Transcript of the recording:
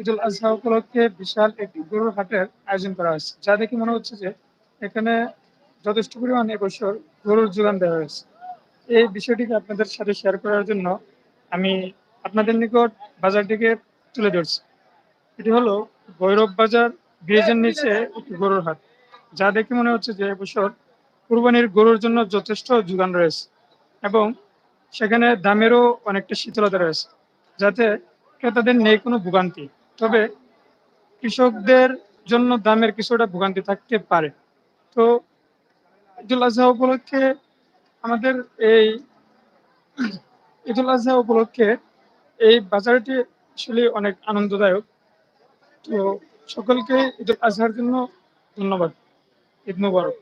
ঈদুল আজহা উপলক্ষে বিশাল একটি গরুর হাটের আয়োজন করা হয়েছে, যা দেখে মনে হচ্ছে যে এখানে যথেষ্ট পরিমাণ এবছর গরুর যোগান দেওয়া হয়েছে। এই বিষয়টিকে আপনাদের সাথে শেয়ার করার জন্য আমি আপনাদের নিকট বাজারটিকে তুলে ধরছি। এটি হলো ভৈরব বাজার ব্রিজের নিচে একটি গরুর হাট, যা দেখে মনে হচ্ছে যে এবছর কুরবানির গরুর জন্য যথেষ্ট যোগান রয়েছে এবং সেখানে দামেরও অনেকটা শীতলতা রয়েছে, যাতে ক্রেতাদের নেই কোনো ভোগান্তি। তবে কৃষকদের জন্য দামের কিছুটা ভোগান্তি থাকতে পারে। তো ঈদুল আজহা উপলক্ষে আমাদের এই ঈদুল আজহা উপলক্ষে এই বাজারটি আসলে অনেক আনন্দদায়ক। তো সকলকে ঈদুল আজহার জন্য ধন্যবাদ। ঈদ মুবারক।